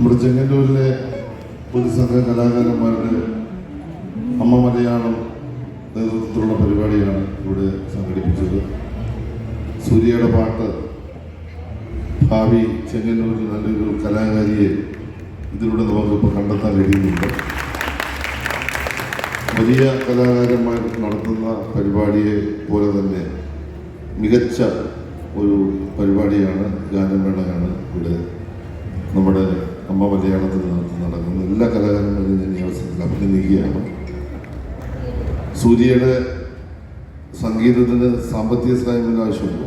നമ്മുടെ ചെങ്ങന്നൂരിലെ പൊതുസംഘ കലാകാരന്മാരുടെ അമ്മ മലയാളം നേതൃത്വത്തിലുള്ള പരിപാടിയാണ് ഇവിടെ സംഘടിപ്പിച്ചത്. സൂര്യയുടെ പാട്ട് ഭാവി ചെങ്ങന്നൂരിൽ നല്ലൊരു കലാകാരിയെ ഇതിലൂടെ നമുക്കിപ്പോൾ കണ്ടെത്താൻ കഴിയുന്നുണ്ട്. വലിയ കലാകാരന്മാർ നടത്തുന്ന പരിപാടിയെ പോലെ തന്നെ മികച്ച ഒരു പരിപാടിയാണ് ഗാനമേളയാണ് ഇവിടെ നമ്മുടെ അമ്മ മലയാളത്തിൽ നടക്കുന്ന എല്ലാ കലാകാരന്മാരും ഞാൻ ഈ അവസരത്തിൽ അഭിനന്ദിക്കുകയാണ്. സൂര്യയുടെ സംഗീതത്തിന് സാമ്പത്തിക സഹായത്തിന് ആവശ്യമുണ്ടോ.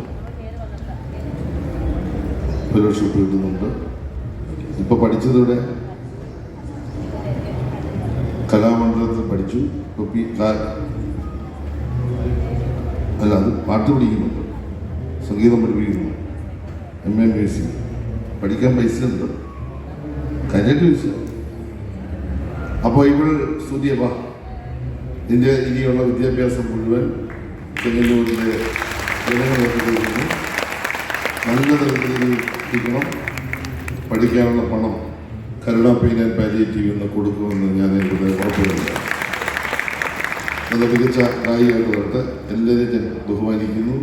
ഫെലോഷിപ്പ് കിട്ടുന്നുണ്ട്. ഇപ്പൊ പഠിച്ചതോടെ കലാമണ്ഡലത്തിൽ പഠിച്ചു. ഇപ്പൊ പി അല്ല അത് പാട്ട് പഠിക്കുന്നുണ്ട്. സംഗീതം പഠിപ്പിക്കുന്നു എം എ മ്യൂസിക്. പഠിക്കാൻ പൈസ ഉണ്ട്. കാര്യമായിട്ട് പൈസ അപ്പോൾ ഇവൾ സ്തുതിയ നിന്റെ ഇനിയുള്ള വിദ്യാഭ്യാസം മുഴുവൻ ചെങ്ങന്നൂരിന്റെ ജനങ്ങളെത്തിക്കുന്നു നല്ല തരത്തിൽ പഠിക്കാനുള്ള പണം കരുണ പെയിൻ ആൻഡ് പാലിയേറ്റീവ് എന്ന് കൊടുക്കുമെന്ന് ഞാൻ ഇവിടെ ഉറപ്പുവരുന്നു നല്ല മികച്ച കായികമായിട്ട് വരട്ടെ. എല്ലാവരെയും ബഹുമാനിക്കുന്നു.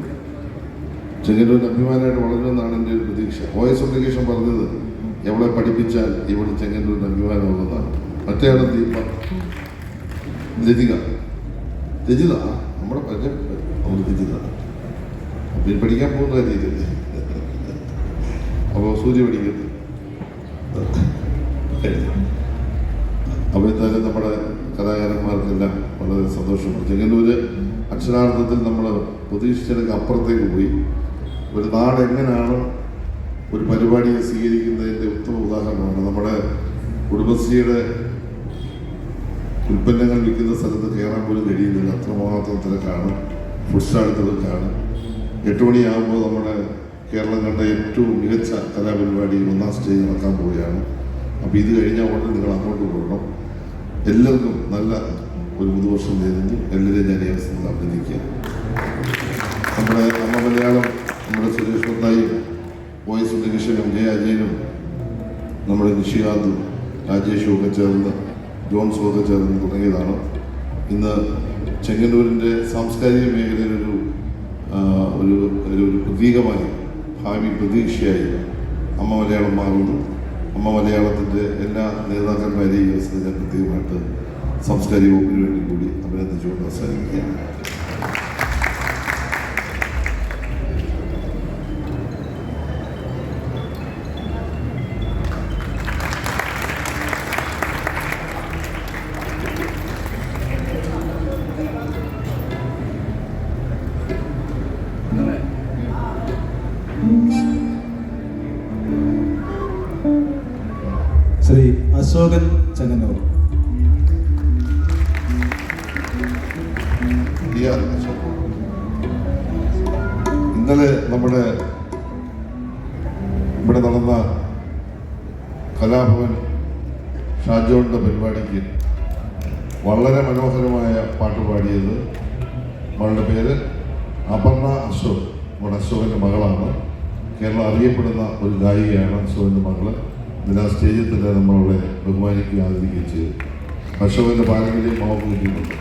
ചെങ്ങന്നൂരിന്റെ അഭിമാനമായിട്ട് വളരുമെന്നാണ് എന്റെ ഒരു പ്രതീക്ഷ. വോയിസ് ഒബ്ലിഗേഷൻ പറഞ്ഞത് എവിടെ പഠിപ്പിച്ചാൽ ഇവിടെ ചെങ്ങന്നൂരിന് അഭിമാനമുള്ളതാണ് മറ്റേയാളും ദീപ രചിത രജിത. നമ്മുടെ രജിത. പിന്നെ പഠിക്കാൻ പോകുന്ന രീതിയിൽ. അപ്പോൾ സൂര്യ പഠിക്കുന്നു അപ്പോൾ എന്തായാലും നമ്മുടെ കലാകാരന്മാർക്കെല്ലാം വളരെ സന്തോഷമുണ്ട്. ചെങ്ങന്നൂര് അക്ഷരാർത്ഥത്തിൽ നമ്മൾ പ്രതീക്ഷിച്ചതിനൊക്കെ അപ്പുറത്തേക്ക് പോയി. ഒരു നാട് എങ്ങനെയാണ് ഒരു പരിപാടിയെ സ്വീകരിക്കുന്നതിന്റെ ഉത്തമ ഉദാഹരണമാണ് നമ്മുടെ കുടുംബശ്രീയുടെ ഉൽപ്പന്നങ്ങൾ വിൽക്കുന്ന സ്ഥലത്ത് കയറാൻ പോലും കഴിയുന്നില്ല. അത്രമാത്രം തിരക്കാണ്. ഫുഡ് സ്റ്റാൾ തിരക്കാണ്. എട്ട് മണിയാകുമ്പോൾ നമ്മുടെ കേരളം കണ്ട ഏറ്റവും മികച്ച കലാപരിപാടി ഒന്നാം സ്റ്റേജ് നടക്കാൻ പോവുകയാണ്. അപ്പോൾ ഇത് കഴിഞ്ഞാൽ ഉടനെ നിങ്ങൾ അങ്ങോട്ട് പോകണം. എല്ലാവർക്കും നല്ല ഒരു പുതുവർഷം നേരുന്നു. എല്ലാവരെയും ഞാൻ ഈ അഭിനന്ദിക്കുക നമ്മുടെ ഉണ്ണികൃഷ്ണനും ജയ അജയനും നമ്മുടെ നിഷികാന്തും രാജേഷും ഒക്കെ ചേർന്ന് ജോൺസും ഒക്കെ ചേർന്ന് തുടങ്ങിയതാണ്. ഇന്ന് ചെങ്ങന്നൂരിന്റെ സാംസ്കാരിക മേഖലയിലൊരു ഒരു ഒരു പ്രതീകമായി ഭാവി പ്രതീക്ഷയായി അമ്മ മലയാളം മാറുന്നു. അമ്മ മലയാളത്തിന്റെ എല്ലാ നേതാക്കന്മാരെയും ഈ പ്രത്യേകമായിട്ട് സാംസ്കാരിക വകുപ്പിന് വേണ്ടി കൂടി അഭിനന്ദിച്ചുകൊണ്ട് അവസാനിക്കുകയാണ് അശോകൻ ചെങ്ങന്നൂർ. ഇന്നലെ നമ്മുടെ ഇവിടെ നടന്ന കലാഭവൻ ഷാജോണിന്റെ പരിപാടിക്ക് വളരെ മനോഹരമായ പാട്ട് പാടിയത് അവളുടെ പേര് അപർണ അശോക് നമ്മുടെ അശോകന്റെ മകളാണ്. കേരളം അറിയപ്പെടുന്ന ഒരു ഗായികയാണ് അശോകന്റെ മകൾ. ആ സ്റ്റേജിൽ തന്നെ നമ്മളവിടെ ബഹുമാനിക്കുകയും ആദരിക്കുകയും ചെയ്തു. അശോകന്റെ പാരമ്പര്യം അവർക്ക് കിട്ടിയിട്ടുണ്ട്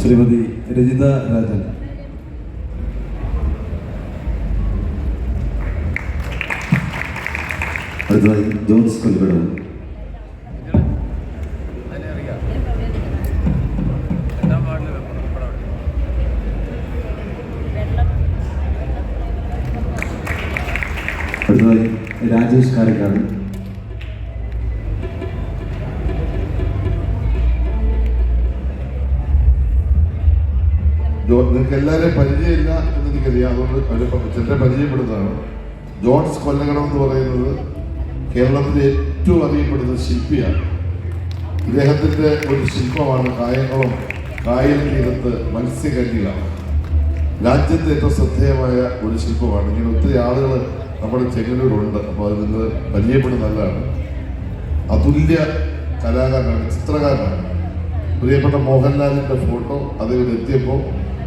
ശ്രീമതി രജിത രാജൻ. അടുത്തതായി ജോൺസ് കൊൽക്കടവ് അടുത്തതായി രാജേഷ് കാരക്കാട്. നിനക്ക് എല്ലാവരെയും പരിചയമില്ല എന്ന് എനിക്കറിയാം. അതുകൊണ്ട് അവരെ ചിലരെ പരിചയപ്പെടുന്നതാണ്. ജോൺസ് കൊല്ലകടം എന്ന് പറയുന്നത് കേരളത്തിലെ ഏറ്റവും അറിയപ്പെടുന്ന ശില്പിയാണ്. ഇദ്ദേഹത്തിന്റെ ഒരു ശില്പമാണ് കായംകുളം കായൽ തീരത്ത് മത്സ്യകന്യക. രാജ്യത്തെ ഏറ്റവും ശ്രദ്ധേയമായ ഒരു ശില്പമാണ്. ഇങ്ങനെ ഒത്തിരി ആളുകൾ നമ്മുടെ ചെങ്ങന്നൂരുണ്ട്. അപ്പോൾ അത് നിങ്ങൾ നല്ലതാണ്. അതുല്യ കലാകാരനാണ് ചിത്രകാരനാണ്. പ്രിയപ്പെട്ട മോഹൻലാലിന്റെ ഫോട്ടോ അതിവിടെ എത്തിയപ്പോൾ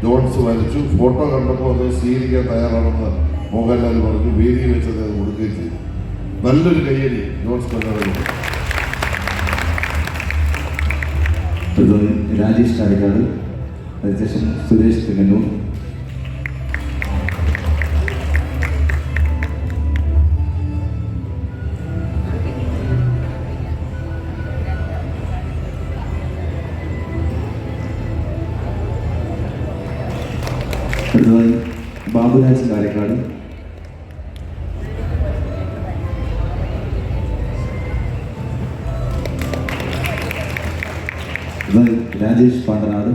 ജോൺസ് വരച്ചു. ഫോട്ടോ കണ്ടപ്പോൾ അത് സ്വീകരിക്കാൻ തയ്യാറാണെന്ന് മോഹൻലാൽ പറഞ്ഞു. വേദി വെച്ചത് അത് കൊടുക്കുകയും ചെയ്തു. നല്ലൊരു കയ്യടി ജോൺസ് അടുത്തതായി രാജേഷ് കാരക്കാട് അതിനുശേഷം സുരേഷ് ചെങ്ങന്നൂർ. അടുത്തതായി ബാബുരാജ് കാരക്കാട് അടുത്തതായി രാജേഷ് പാണ്ടനാട്